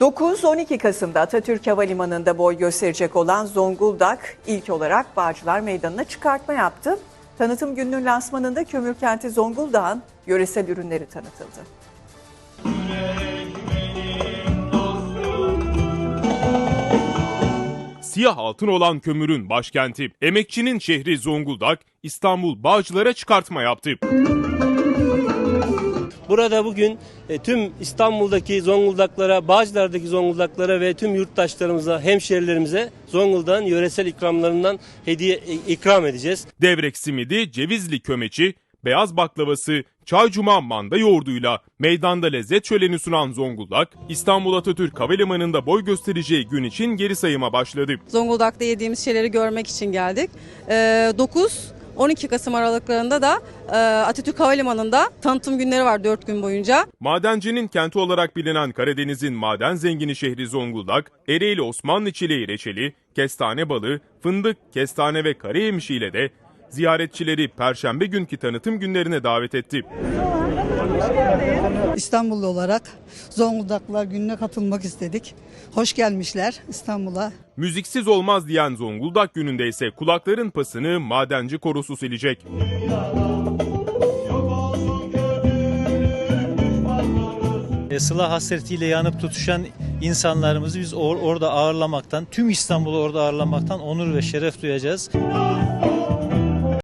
9-12 Kasım'da Atatürk Havalimanı'nda boy gösterecek olan Zonguldak ilk olarak Bağcılar Meydanı'na çıkartma yaptı. Tanıtım gününün lansmanında kömür kenti Zonguldak'ın yöresel ürünleri tanıtıldı. Siyah altın olan kömürün başkenti, emekçinin şehri Zonguldak, İstanbul Bağcılar'a çıkartma yaptı. Burada bugün e, tüm İstanbul'daki Zonguldaklara, Bağcılar'daki Zonguldaklara ve tüm yurttaşlarımıza, hemşerilerimize Zonguldak'ın yöresel ikramlarından hediye e, ikram edeceğiz. Devrek simidi, cevizli kömeci, beyaz baklavası, çay cuma manda yoğurduyla meydanda lezzet şöleni sunan Zonguldak, İstanbul Atatürk Havalimanı'nda boy göstereceği gün için geri sayıma başladı. Zonguldak'ta yediğimiz şeyleri görmek için geldik. Ee, 9 12 Kasım aralıklarında da e, Atatürk Havalimanı'nda tanıtım günleri var 4 gün boyunca. Madencinin kenti olarak bilinen Karadeniz'in maden zengini şehri Zonguldak, Ereğli Osmanlı çileği reçeli, kestane balı, fındık, kestane ve kare yemişiyle de ziyaretçileri Perşembe günkü tanıtım günlerine davet etti. İstanbullu olarak Zonguldaklılar gününe katılmak istedik. Hoş gelmişler İstanbul'a. Müziksiz olmaz diyen Zonguldak gününde ise kulakların pasını madenci korosu silecek. E, Sıla hasretiyle yanıp tutuşan insanlarımızı biz or- orada ağırlamaktan, tüm İstanbul'u orada ağırlamaktan onur ve şeref duyacağız.